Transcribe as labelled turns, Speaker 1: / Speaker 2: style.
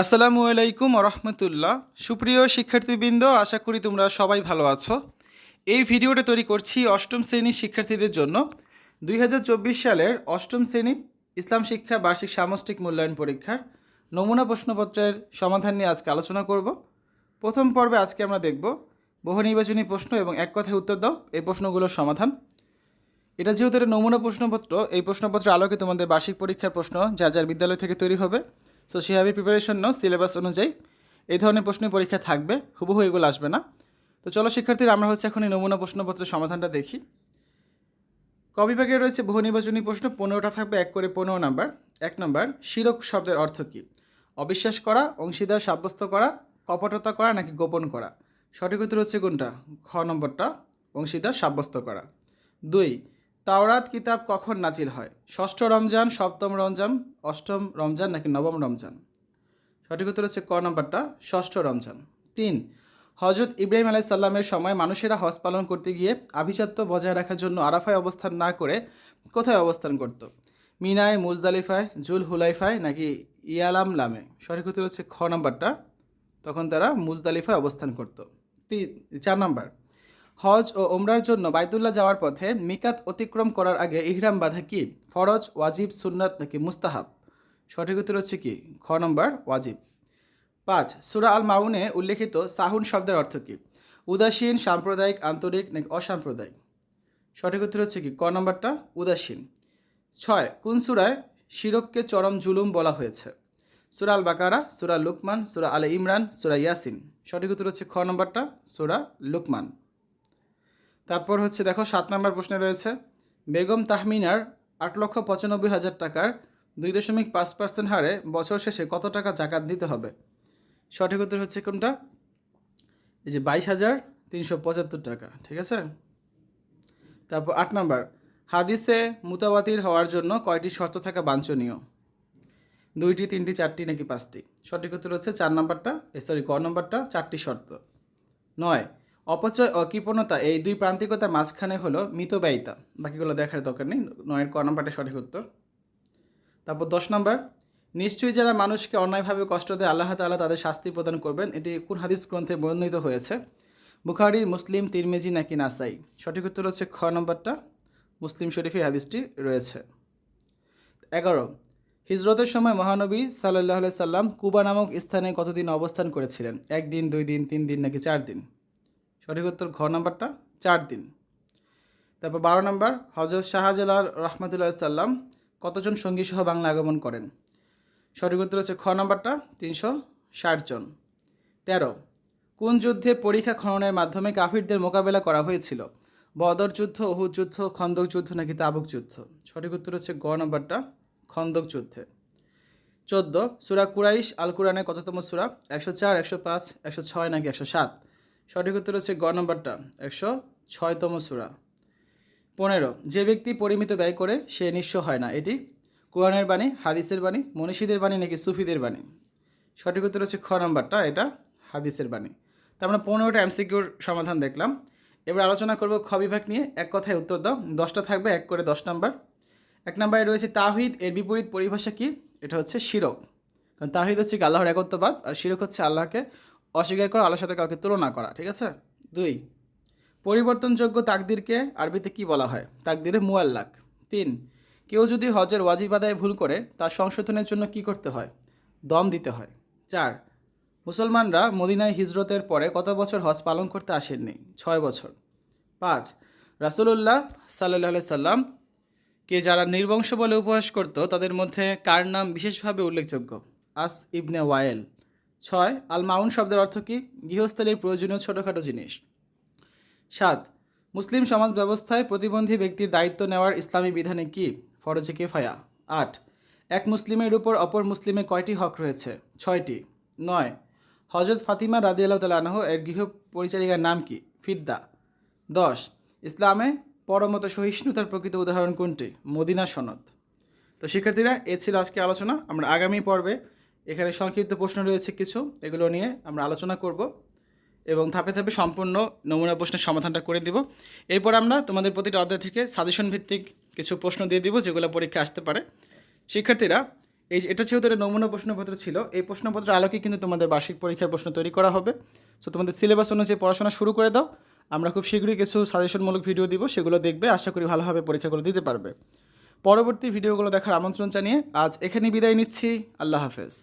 Speaker 1: আসসালামু আলাইকুম রহমতুল্লাহ সুপ্রিয় শিক্ষার্থীবৃন্দ, আশা করি তোমরা সবাই ভালো আছো। এই ভিডিওটা তৈরি করছি অষ্টম শ্রেণির শিক্ষার্থীদের জন্য। দুই হাজার চব্বিশ সালের অষ্টম শ্রেণি ইসলাম শিক্ষা বার্ষিক সামষ্টিক মূল্যায়ন পরীক্ষার নমুনা প্রশ্নপত্রের সমাধান নিয়ে আজকে আলোচনা করব। প্রথম পর্বে আজকে আমরা দেখব বহু নির্বাচনী প্রশ্ন এবং এক কথায় উত্তর দাও, এই প্রশ্নগুলোর সমাধান। এটা যেহেতু এটা নমুনা প্রশ্নপত্র, এই প্রশ্নপত্রের আলোকে তোমাদের বার্ষিক পরীক্ষার প্রশ্ন যার যার বিদ্যালয় থেকে তৈরি হবে। সো সেভাবে প্রিপারেশন নাও সিলেবাস অনুযায়ী। এই ধরনের প্রশ্নের পরীক্ষা থাকবে, হুবহু এগুলো আসবে না। তো চলো, শিক্ষার্থীরা, আমরা হচ্ছে এখন এই নমুনা প্রশ্নপত্রের সমাধানটা দেখি। ক বিভাগে রয়েছে বহু নির্বাচনী প্রশ্ন, পনেরোটা থাকবে, এক করে পনেরো নাম্বার। এক নম্বর, শিরক শব্দের অর্থ কী? অবিশ্বাস করা, অংশীদার সাব্যস্ত করা, কপটতা করা, নাকি গোপন করা? সঠিক উত্তর হচ্ছে কোনটা? খ নম্বরটা, অংশীদার সাব্যস্ত করা। দুই তাওরাত কিতাব কখন নাজিল হয়? ষষ্ঠ রমজান, সপ্তম রমজান, অষ্টম রমজান নাকি নবম রমজান? সঠিক উত্তর হচ্ছে ক নম্বরটা, ষষ্ঠ রমজান। তিন হজরত ইব্রাহিম আলাইসাল্লামের সময় মানুষেরা হজ পালন করতে গিয়ে আভিজাত্য বজায় রাখার জন্য আরাফায় অবস্থান না করে কোথায় অবস্থান করত? মিনায়, মুজদালিফায়, জুল হুলাইফায় নাকি ইয়ালাম লামে? সঠিক উত্তর হচ্ছে খ নম্বরটা, তখন তারা মুজদালিফায় অবস্থান করত। তিন চার নম্বর হজ ও ওমরার জন্য বাইতুল্লাহ যাওয়ার পথে মিকাত অতিক্রম করার আগে ইহরাম বাধা কি? ফরজ, ওয়াজিব, সুন্নাত নাকি মুস্তাহাব? সঠিক উত্তর হচ্ছে কি? খ নম্বর, ওয়াজিব। পাঁচ, সুরা আল মাউনে উল্লেখিত সাহুন শব্দের অর্থ কী? উদাসীন, সাম্প্রদায়িক, আন্তরিক নাকি অসাম্প্রদায়িক? সঠিক উত্তর হচ্ছে কি? ক নম্বরটা, উদাসীন। ছয়, কোন সুরায় শিরককে চরম জুলুম বলা হয়েছে? সুরা আল বাকারা সুরা লুকমান, সুরা আল ইমরান, সুরা ইয়াসিন। সঠিক উত্তর হচ্ছে খ নম্বরটা, সুরা লুকমান। তারপর হচ্ছে দেখো সাত নম্বর প্রশ্নে রয়েছে, বেগম তাহমিনার আট লক্ষ পঁচানব্বই হাজার টাকার দুই দশমিক পাঁচ পার্সেন্ট হারে বছর শেষে কত টাকা জাকাত দিতে হবে? সঠিক উত্তর হচ্ছে কোনটা? এই যে বাইশ হাজার তিনশো পঁচাত্তর টাকা, ঠিক আছে? তারপর আট নম্বর, হাদিসে মুতাবাতির হওয়ার জন্য কয়টি শর্ত থাকা বাঞ্ছনীয়? দুইটি, তিনটি, চারটি নাকি পাঁচটি? সঠিক উত্তর হচ্ছে চার নম্বরটা সরি ক নম্বরটা? চারটি শর্ত। নয় অপচয় ও কৃপণতা এই দুই প্রান্তিকতার মাঝখানে হলো মিতব্যয়িতা। বাকিগুলো দেখার দরকার নেই, নয়ের ক নম্বরটা সঠিক উত্তর। তারপর দশ নম্বর, নিশ্চয়ই যারা মানুষকে অন্যায়ভাবে কষ্ট দেয়, আল্লাহ তাআলা তাদের শাস্তি প্রদান করবেন। এটি কোন হাদিস গ্রন্থে বর্ণিত হয়েছে? বুখারি, মুসলিম, তিরমেজি নাকি নাসাই? সঠিক উত্তর হচ্ছে খ নম্বরটা। মুসলিম শরীফে হাদিসটি রয়েছে। এগারো, হিজরতের সময় মহানবী সাল্লাহ সাল্লাম কুবা নামক স্থানে কতদিন অবস্থান করেছিলেন? একদিন, দুই দিন, তিন দিন নাকি চার দিন? সঠিক উত্তর ঘ নম্বরটা চার দিন। তারপর বারো নম্বর হজরত শাহজালাল রহমতুল্লাহ সাল্লাম কতজন সঙ্গী সহ বাংলা আগমন করেন? সঠিক উত্তর হচ্ছে খ নম্বরটা তিনশো ষাট জন। তেরো, কোন যুদ্ধে পরীক্ষা খননের মাধ্যমে কাফিরদের মোকাবেলা করা হয়েছিল? বদর যুদ্ধ অহুদ যুদ্ধ, খন্দক যুদ্ধ নাকি তাবুক যুদ্ধ? সঠিক উত্তর হচ্ছে গ নম্বরটা খন্দক যুদ্ধে। চোদ্দ, সুরা কুরাইশ আল কুরআনের কততম সুরা? একশো চার, একশো পাঁচ, একশো ছয় নাকি একশো সাত? সঠিক উত্তর হচ্ছে গ নম্বরটা, একশো ছয়তম সুরা। পনেরো, যে ব্যক্তি পরিমিত ব্যয় করে সে নিঃস্ব হয় না। এটি কোরআনের বাণী, হাদিসের বাণী, মনীষীদের বাণী নাকি সুফিদের বাণী? সঠিক উত্তর হচ্ছে খ নম্বরটা, এটা হাদিসের বাণী। তা আমরা পনেরোটা এমসিকিউর সমাধান দেখলাম। এবার আলোচনা করব খ বিভাগ নিয়ে। এক কথায় উত্তর দাও। দশটা থাকবে, এক করে দশ নম্বর। এক নম্বরে রয়েছে তাহিদ এর বিপরীত পরিভাষা কি? এটা হচ্ছে শিরক। কারণ তাহিদ হচ্ছে আল্লাহর একত্ববাদ। আর শিরক হচ্ছে আল্লাহকে অস্বীকার করা আল্লাহর সাথে কাউকে তুলনা করা, ঠিক আছে? দুই, পরিবর্তনযোগ্য তাকদিরকে আরবিতে কি বলা হয়? তাকদিরে মুয়াল্লাক তিন, কেউ যদি হজের ওয়াজিব আদায় ভুল করে, তার সংশোধনের জন্য কি করতে হয়? দম দিতে হয়। চার, মুসলমানরা মদিনায় হিজরতের পরে কত বছর হজ পালন করতে আসেননি? ছয় বছর। পাঁচ, রাসুলুল্লাহ সাল্লাহ সাল্লাম কে যারা নির্বংশ বলে উপহাস করত, তাদের মধ্যে কার নাম বিশেষভাবে উল্লেখযোগ্য? আস ইবনে ওয়ায়েল ছয় আল মাউন শব্দের অর্থ কী? গৃহস্থলীর প্রয়োজনীয় ছোটোখাটো জিনিস। সাত, মুসলিম সমাজ ব্যবস্থায় প্রতিবন্ধী ব্যক্তির দায়িত্ব নেওয়ার ইসলামী বিধানে কি? ফরজে কেফায়া। আট, এক মুসলিমের উপর অপর মুসলিমের কয়টি হক রয়েছে? ছয়টি। নয় হজরত ফাতিমা রাদিয়াল্লাহ তালাহ এর গৃহ পরিচারিকার নাম কি? ফিদ্দা। দশ, ইসলামে পরমত সহিষ্ণুতার প্রকৃত উদাহরণ কোনটি? মদিনা সনদ। তো শিক্ষার্থীরা, এ ছিল আজকে আলোচনা। আমরা আগামী পর্বে এখানে সংক্ষিপ্ত প্রশ্ন রয়েছে কিছু, এগুলো নিয়ে আমরা আলোচনা করব এবং ধাপে ধাপে সম্পূর্ণ নমুনা প্রশ্নের সমাধানটা করে দিব। এরপর আমরা তোমাদের প্রতিটা অধ্যায় থেকে সাজেশন ভিত্তিক কিছু প্রশ্ন দিয়ে দিব, যেগুলো পরীক্ষা আসতে পারে। শিক্ষার্থীরা, এই এটা যেহেতু একটা নমুনা প্রশ্নপত্র ছিল, এই প্রশ্নপত্রের আলোকে কিন্তু তোমাদের বার্ষিক পরীক্ষার প্রশ্ন তৈরি করা হবে। সো তোমাদের সিলেবাস অনুযায়ী পড়াশোনা শুরু করে দাও। আমরা খুব শীঘ্রই কিছু সাজেশনমূলক ভিডিও দিব, সেগুলো দেখবে, আশা করি ভালোভাবে পরীক্ষাগুলো দিতে পারবে। পরবর্তী ভিডিওগুলো দেখার আমন্ত্রণ জানিয়ে আজ এখানেই বিদায় নিচ্ছি। আল্লাহ হাফেজ।